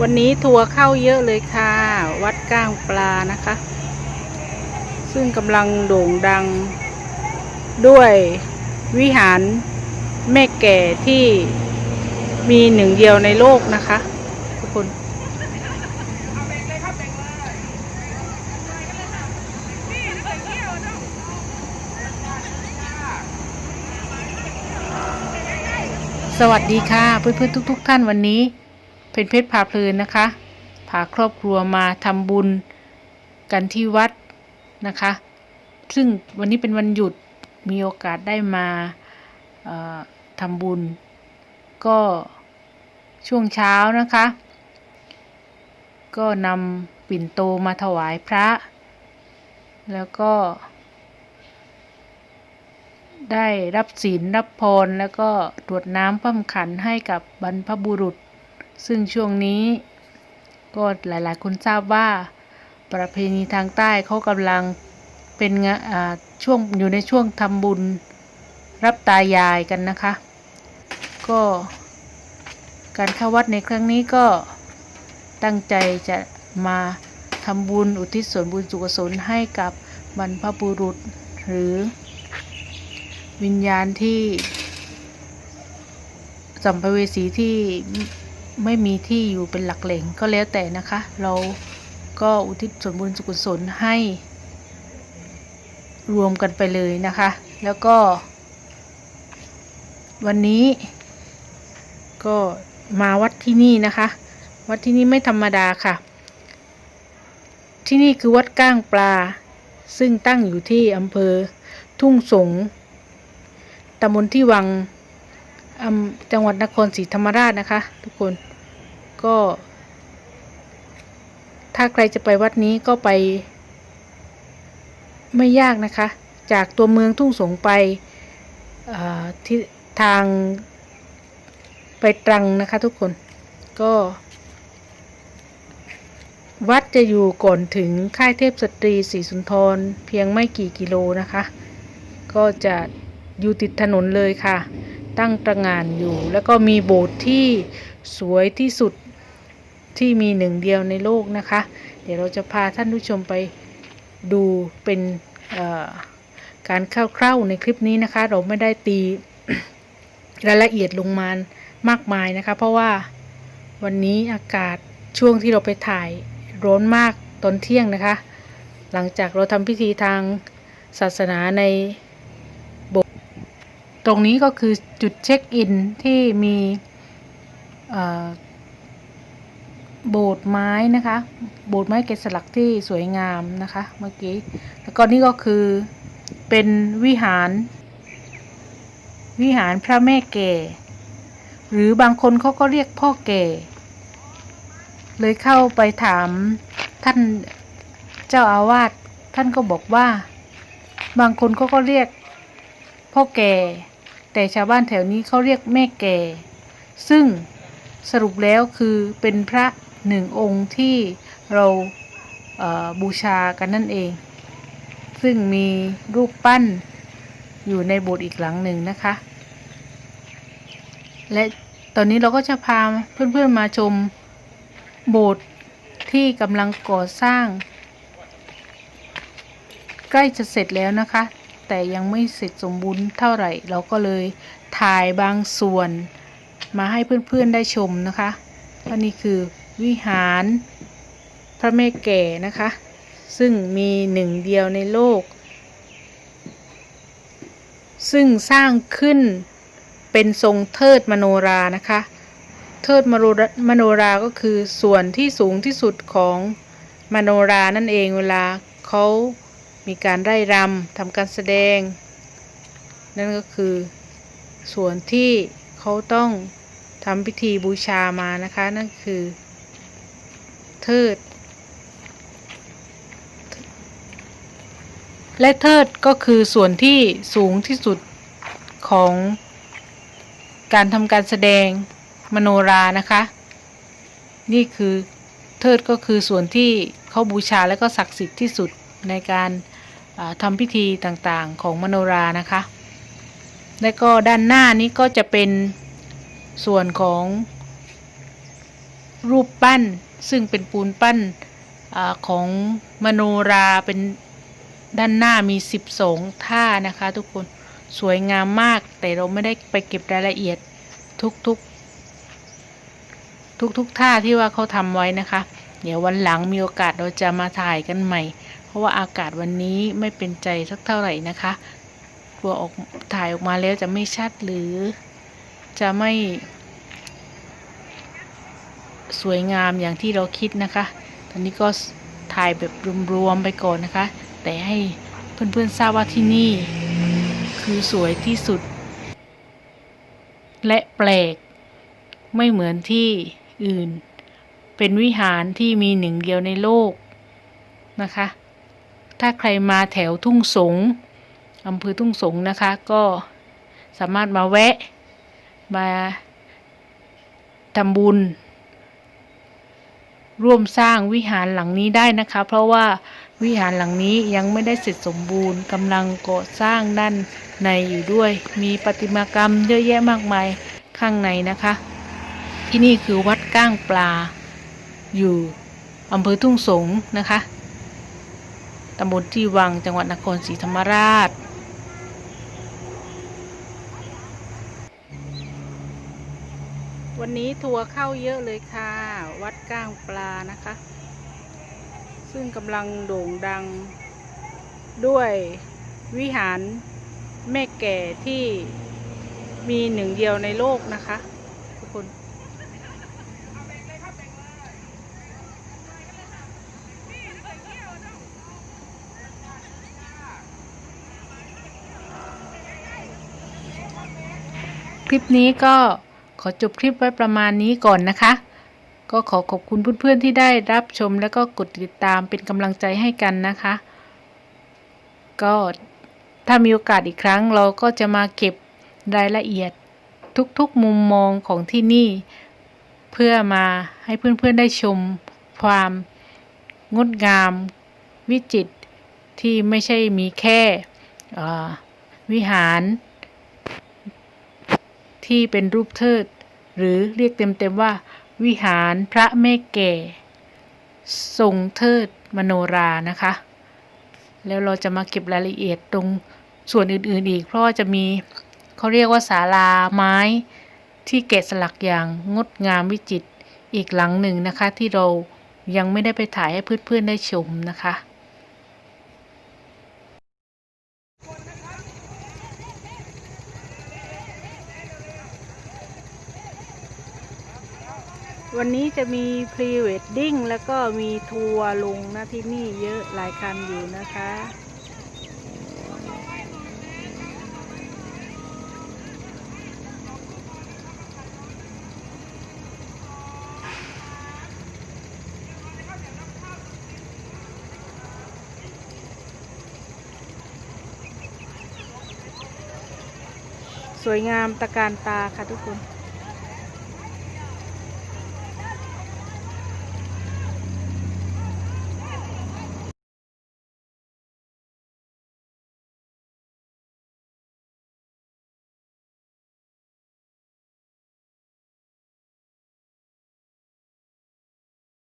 วันนี้ทัวร์เข้าเยอะเลยค่ะ วัดก้างปลานะคะ ซึ่งกำลังโด่งดังด้วยวิหารแม่แก่ที่มีหนึ่งเดียวในโลกนะคะ ทุกคน สวัสดีค่ะเพื่อนๆทุก ๆ ท่านวันนี้ เป็นเพชรพาเพลินนะคะพาครอบครัวมาทำบุญกันที่วัดนะคะ ซึ่งวันนี้เป็นวันหยุดมีโอกาสได้มาทำบุญ ก็ช่วงเช้านะคะ ก็นำปิ่นโตมาถวายพระ แล้วก็ ได้รับศีลรับพรแล้วก็ตรวจน้ำพระขันให้กับบรรพบุรุษ ซึ่งช่วงนี้ก็หลายๆ คนทราบว่าประเพณีทางใต้เขากำลังเป็นงาช่วงอยู่ในช่วงทำบุญรับตายายกันนะคะ ก็การเข้าวัดในครั้งนี้ก็ตั้งใจจะมาทำบุญอุทิศส่วนบุญสุขสนให้กับบรรพบุรุษหรือวิญญาณที่สัมภเวสีที่ ไม่มีที่อยู่เป็นหลักแหล่งก็แล้วแต่นะคะ เราก็อุทิศส่วนบุญสุกุศลให้ รวมกันไปเลยนะคะ แล้วก็ วันนี้ก็มาวัดที่นี่นะคะ วัดที่นี่ไม่ธรรมดาค่ะ ที่นี่คือวัดก้างปลา ซึ่งตั้งอยู่ที่อำเภอทุ่งสงตำบลที่วัง จังหวัดนครศรีธรรมราชนะคะ ทุกคนก็ ถ้าใครจะไปวัดนี้ก็ไป ไม่ยากนะคะ จากตัวเมืองทุ่งสงไปที่ทางไปตรังนะคะทุกคนก็ วัดจะอยู่ก่อนถึงค่ายเทพสตรีศรีสุนทรเพียงไม่กี่กิโลนะคะ ก็จะอยู่ติดถนนเลยค่ะ ตั้งตระงานอยู่ แล้วก็มีโบสถ์ที่สวยที่สุดที่มีหนึ่งเดียวในโลกนะคะ เดี๋ยวเราจะพาท่านผู้ชมไปดูเป็นการคร่าวๆในคลิปนี้นะคะ เราไม่ได้ตีรายละเอียดลงมามากมายนะคะ เพราะว่าวันนี้อากาศช่วงที่เราไปถ่ายร้อนมากตอนเที่ยงนะคะ หลังจากเราทำพิธีทางศาสนาใน ตรงนี้ก็คือจุดเช็คอินที่มีโบสถ์ไม้นะคะ โบสถ์ไม้แกะสลักที่สวยงามนะคะ เมื่อกี้ แล้วก็นี่ก็คือเป็นวิหาร วิหารพระแม่แกหรือบางคนเขาก็เรียกพ่อแกเลยเข้าไปถามท่านเจ้าอาวาสท่านก็บอกว่า บางคนเขาก็เรียกพ่อแก่ แต่ชาวบ้านแถวนี้เขาเรียกแม่แก่ ซึ่งสรุปแล้วคือเป็นพระหนึ่งองค์ที่เราเบูชากันนั่นเอง ซึ่งมีรูปปั้นอยู่ในโบสถ์อีกหลังหนึ่งนะคะ และตอนนี้เราก็จะพาเพื่อนๆมาชมโบสถ์ที่กำลังก่อสร้าง ใกล้จะเสร็จแล้วนะคะ แต่ยังไม่เสร็จสมบูรณ์เท่าไหร่ เราก็เลยถ่ายบางส่วนมาให้เพื่อนๆได้ชมนะคะว่านี่คือวิหารพระแม่แก่นะคะ ซึ่งมีหนึ่งเดียวในโลก ซึ่งสร้างขึ้นเป็นทรงเทิดมโนรานะคะ เทิดมโนรามโนราก็คือส่วนที่สูงที่สุดของมโนรานั่นเองเวลาเขา มีการไร่รำทำการแสดง นั่นก็คือส่วนที่เขาต้องทำพิธีบูชามานะคะ นั่นคือ เทิด และเทิดก็คือส่วนที่สูงที่สุดของการทำการแสดงมโนรานะคะ นี่คือเทิดก็คือส่วนที่เขาบูชาและก็ศักดิ์สิทธิ์ที่สุดในการ ทำพิธีต่างๆของมโนรานะคะ และก็ด้านหน้านี้ก็จะเป็นส่วนของรูปปั้นซึ่งเป็นปูนปั้นอของมโนราเป็นด้านหน้ามี 12 ท่านะคะทุกคนสวยงามมาก แต่เราไม่ได้ไปเก็บรายละเอียดทุกๆ ทุกๆท่าที่ว่าเขาทำไว้นะคะ เดี๋ยววันหลังมีโอกาสเราจะมาถ่ายกันใหม่ ราะว่าอากาศวันนี้ไม่เป็นใจสักเท่าไหร่นะคะกลัวออกถ่ายออกมาแล้วจะไม่ชัดหรือจะไม่ สวยงามอย่างที่เราคิดนะคะ ตอนนี้ก็ถ่ายแบบรวมๆไปก่อนนะคะ แต่ให้เพื่อนๆทราบว่าที่นี่ คือสวยที่สุด และแปลก ไม่เหมือนที่อื่น เป็นวิหารที่มีหนึ่งเดียวในโลกนะคะ ถ้าใครมาแถวทุ่งสงอำเภอทุ่งสงนะคะ ก็สามารถมาแวะ มาทำบุญ ร่วมสร้างวิหารหลังนี้ได้นะคะ เพราะว่าวิหารหลังนี้ยังไม่ได้เสร็จสมบูรณ์กำลังก่อสร้างด้านในอยู่ด้วย มีประติมากรรมเยอะแยะมากมายข้างในนะคะ ที่นี่คือวัดก้างปลาอยู่อำเภอทุ่งสงนะคะ ตำบลที่วังจังหวัดนครศรีธรรมราช วันนี้ทัวร์เข้าเยอะเลยค่ะ วัดก้างปลานะคะ ซึ่งกำลังโด่งดังด้วยวิหารแม่แก่ที่มีหนึ่งเดียวในโลกนะคะ ทุกคน คลิปนี้ก็ขอจบคลิปไว้ประมาณนี้ก่อนนะคะ ก็ขอขอบคุณเพื่อนๆที่ได้รับชมแล้วก็กดติดตามเป็นกำลังใจให้กันนะคะ ก็ถ้ามีโอกาสอีกครั้งเราก็จะมาเก็บรายละเอียดทุกๆมุมมองของที่นี่ เพื่อมาให้เพื่อนๆได้ชมความงดงาม วิจิตรที่ไม่ใช่มีแค่วิหาร ที่เป็นรูปเทิด หรือเรียกเต็มๆว่า วิหารพระแม่แก่ ทรงเทิดมโนรานะคะ แล้วเราจะมาเก็บรายละเอียดตรงส่วนอื่นๆอีก เพราะว่าจะมีเขาเรียกว่าศาลาไม้ที่แกะสลักอย่างงดงามวิจิตรอีกหลังหนึ่งนะคะ ที่เรายังไม่ได้ไปถ่ายให้เพื่อนๆได้ชมนะคะ วันนี้จะมีพรีเวดดิ้งแล้วก็มีทัวร์ลงนะที่นี่เยอะหลายคันอยู่นะคะสวยงามตะการตาค่ะทุกคน